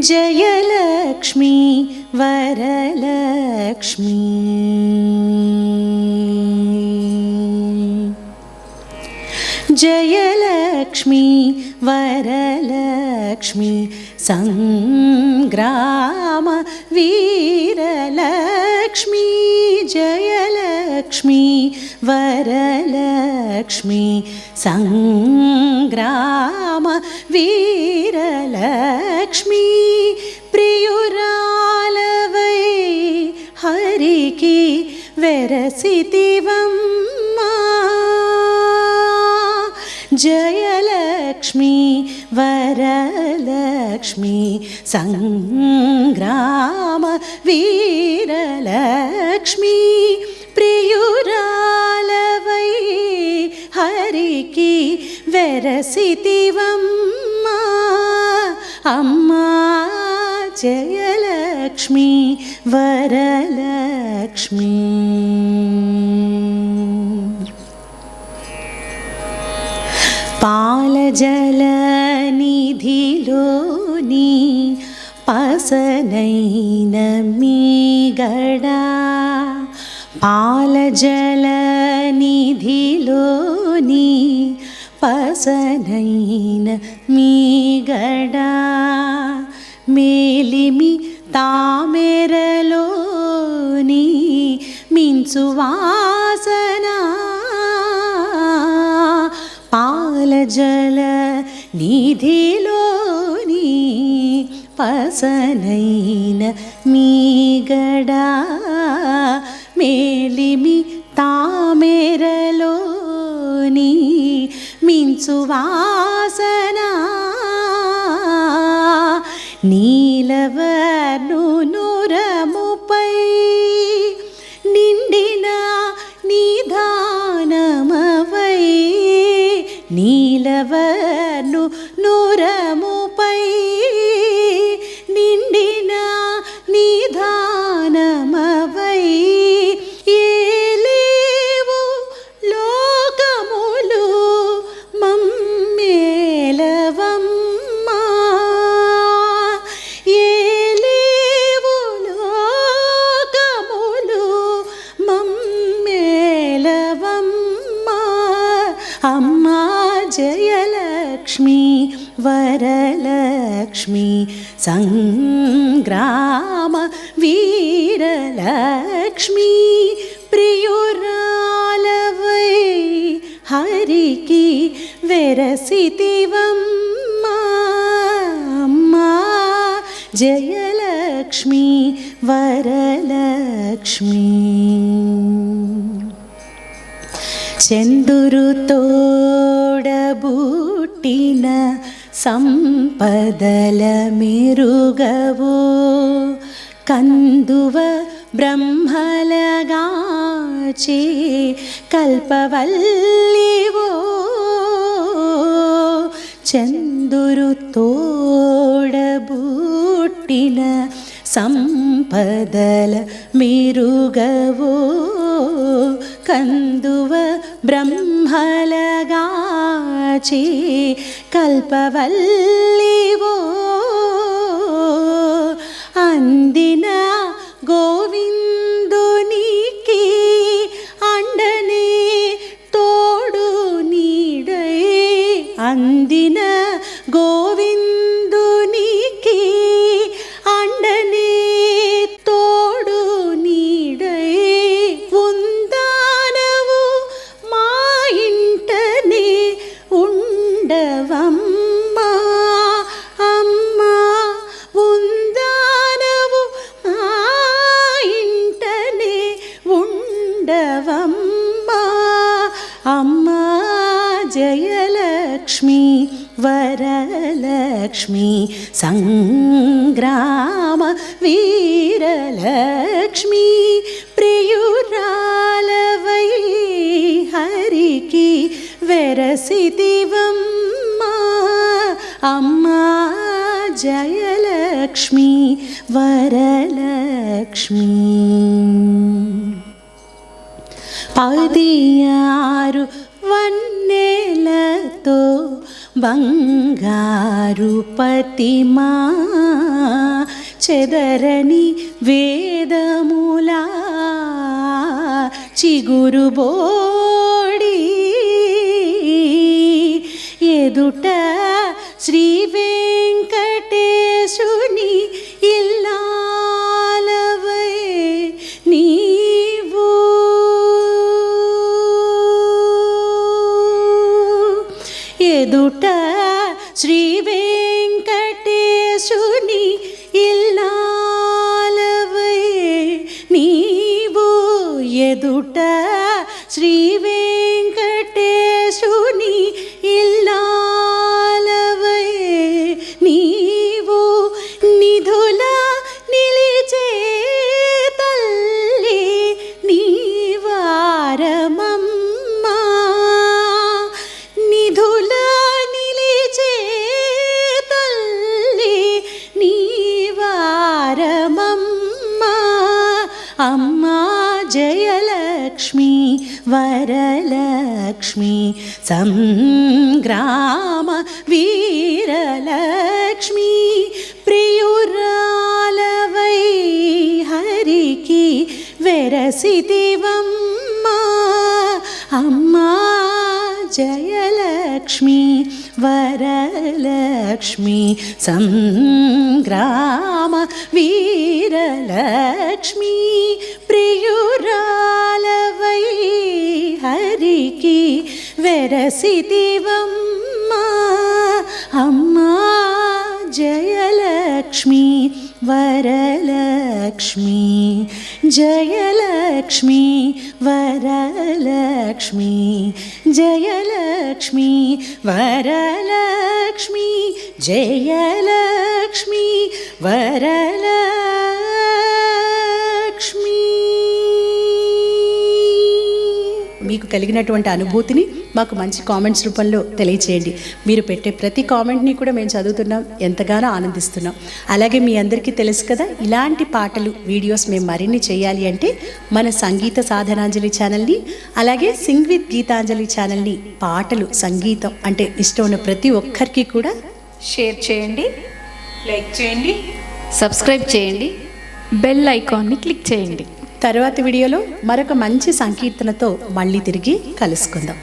ജയലക്ഷ്മി വരലക്ഷ്മി. ജയലക്ഷ്മി വരലക്ഷ്മി സംഗ്രാമ വീരലക്ഷ്മി. ജയ ലക്ഷ്മി വരലക്ഷ്മി സംഗ്രാമ വീരലക്ഷ്മി പ്രിയുരാലവൈ ഹരിക്ക് വെരസിതിവമ്മ ജയലക്ഷ്മി വരലക്ഷ്മി സംഗ്രാമ വീരലക്ഷ്മി వెరసితివమ్మా అమ్మా జయలక్ష్మీ వరలక్ష్మీ పాలజల నిధిలోని పసనైన మీగడా పాలజల నిధిలోని పసనైన మీగడా మేలిమి తామెరలోని మించు వాసన. పాలజల నిధిలోని పసనైన మీగడా మేలిమి తామెరలో మించు వాసన లక్ష్మీ సంగ్రామ వీరలక్ష్మీ ప్రియురాలవై హరికి వెరసితివమ్మా. జయలక్ష్మీ వరలక్ష్మీ. వరలక్ష్మి చందురు తోడబుట్టిన സമ്പദല കന്തുവ ബ്രഹ്മലകാചേ കൽപ്പവല്ലിവോ? ചന്ദുരു തോടബൂട്ടിന സമ്പദല മെരുകവോ കന്തുവ ബ്രഹ്മലഗാചി കൽപ്പവല്ലിവോ അന്തിന లక్ష్మీ సంగ్రామ వీరలక్ష్మీ ప్రియురాలవై హరికి వెరసిదివమ్మా అమ్మా జయలక్ష్మి వరలక్ష్మి. పదియారు వన్నెలతో బంగారు పతిమా చెదరని వేదములా చిగురు బోడి ఎదుట surely అమ్మా జయలక్ష్మి వరలక్ష్మి సంగ్రామ వీరలక్ష్మి ప్రియురాలవై హరికి వెరసిదివమ్మా అమ్మా జయలక్ష్మి വരലക്ഷ്മി സംഗ്രാമ വീരലക്ഷ്മി പ്രിയുരാലവൈ ഹരിക്ക് വെരസിതിവമ്മ അമ്മ ലക്ഷ്മി വരലക്ഷ്മി ജയലക്ഷ്മി വരലക്ഷ്മി ജയലക്ഷ്മി വരലക്ഷ്മി ജയലക്ഷ്മി വരല కలిగినటువంటి అనుభూతిని మాకు మంచి కామెంట్స్ రూపంలో తెలియచేయండి. మీరు పెట్టే ప్రతి కామెంట్ని కూడా మేము చదువుతున్నాం ఎంతగానో ఆనందిస్తున్నాం. అలాగే మీ అందరికీ తెలుసు కదా ఇలాంటి పాటలు వీడియోస్ మేము మరిన్ని చేయాలి అంటే మన సంగీత సాధనాంజలి ఛానల్ని అలాగే సింగ్ విత్ గీతాంజలి ఛానల్ని పాటలు సంగీతం అంటే ఇష్టం ఉన్న ప్రతి ఒక్కరికి కూడా షేర్ చేయండి లైక్ చేయండి. సబ్స్క్రైబ్ చేయండి బెల్ ఐకాన్ని క్లిక్ చేయండి. తర్వాత వీడియోలో మరొక మంచి సంకీర్తనతో మళ్ళీ తిరిగి కలుసుకుందాం.